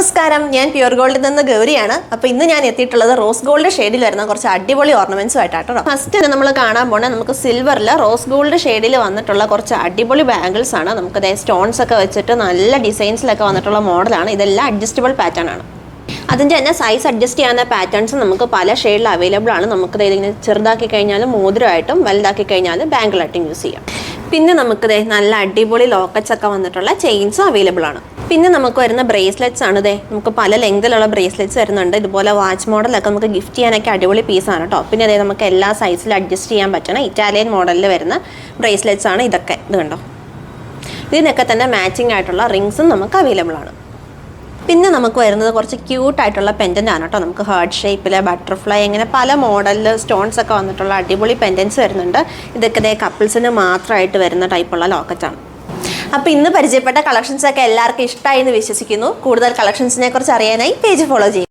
നമസ്കാരം. ഞാൻ പ്യൂർ ഗോൾഡിൽ നിന്ന് ഗൗരിയാണ്. അപ്പോൾ ഇന്ന് ഞാൻ എത്തിയിട്ടുള്ളത് റോസ് ഗോൾഡ് ഷെയ്ഡിൽ വരുന്ന കുറച്ച് അടിപൊളി ഓർണമെന്റ്സ് ആയിട്ടാട്ടോ ഫസ്റ്റ് നമ്മൾ കാണാൻ പോണേ നമുക്ക് സിൽവറിൽ റോസ് ഗോൾഡ് ഷെയ്ഡിൽ വന്നിട്ടുള്ള കുറച്ച് അടിപൊളി ബാംഗിൾസ് ആണ്. നമുക്ക് ദേ സ്റ്റോൺസ് ഒക്കെ വെച്ചിട്ട് നല്ല ഡിസൈൻസിലൊക്കെ വന്നിട്ടുള്ള മോഡലാണ്. ഇതെല്ലാം അഡ്ജസ്റ്റബിൾ പാറ്റേൺ ആണ്. അതിന്റെ തന്നെ സൈസ് അഡ്ജസ്റ്റ് ചെയ്യാവുന്ന പാറ്റേൺസ് നമുക്ക് പല ഷെയ്ഡിൽ അവൈലബിൾ ആണ്. നമുക്ക് ദേ ഇതിങ്ങനെ ചെറുതാക്കി കഴിഞ്ഞാൽ മോതിരമായിട്ടും വലുതാക്കി കഴിഞ്ഞാൽ ബാങ്കിളായിട്ടും യൂസ് ചെയ്യാം. പിന്നെ നമുക്ക് നല്ല അടിപൊളി ലോക്കറ്റ്സ് ഒക്കെ വന്നിട്ടുള്ള ചെയിൻസും അവൈലബിൾ ആണ്. പിന്നെ നമുക്ക് വരുന്ന ബ്രേസ്ലെറ്റ്സ് ആണ് ദേ. നമുക്ക് പല ലെങ്തിലുള്ള ബ്രേസ്ലെറ്റ്സ് വരുന്നുണ്ട്. ഇതുപോലെ വാച്ച് മോഡലൊക്കെ നമുക്ക് ഗിഫ്റ്റ് ചെയ്യാനൊക്കെ അടിപൊളി പീസാണ് കേട്ടോ പിന്നെ അതേ നമുക്ക് എല്ലാ സൈസിലും അഡ്ജസ്റ്റ് ചെയ്യാൻ പറ്റണം ഇറ്റാലിയൻ മോഡലിൽ വരുന്ന ബ്രേസ്ലെറ്റ്സ് ആണ് ഇതൊക്കെ. ഇത് കണ്ടോ? ഇതിനൊക്കെ തന്നെ മാച്ചിങ് ആയിട്ടുള്ള റിങ്സും നമുക്ക് അവൈലബിൾ ആണ്. പിന്നെ നമുക്ക് വരുന്നത് കുറച്ച് ക്യൂട്ടായിട്ടുള്ള പെൻഡന്റ് ആണ് കേട്ടോ നമുക്ക് ഹാർട്ട് ഷേപ്പിൽ ബട്ടർഫ്ലൈ അങ്ങനെ പല മോഡലിൽ സ്റ്റോൺസ് ഒക്കെ വന്നിട്ടുള്ള അടിപൊളി പെൻഡൻസ് വരുന്നുണ്ട്. ഇതൊക്കെ കപ്പിൾസിന് മാത്രമായിട്ട് വരുന്ന ടൈപ്പുള്ള ലോക്കറ്റാണ് അപ്പോൾ ഇന്ന് പരിചയപ്പെട്ട കളക്ഷൻസ് ഒക്കെ എല്ലാവർക്കും ഇഷ്ടമായി എന്ന് വിശ്വസിക്കുന്നു. കൂടുതൽ കളക്ഷൻസിനെ കുറിച്ച് അറിയാനായി പേജ് ഫോളോ ചെയ്യും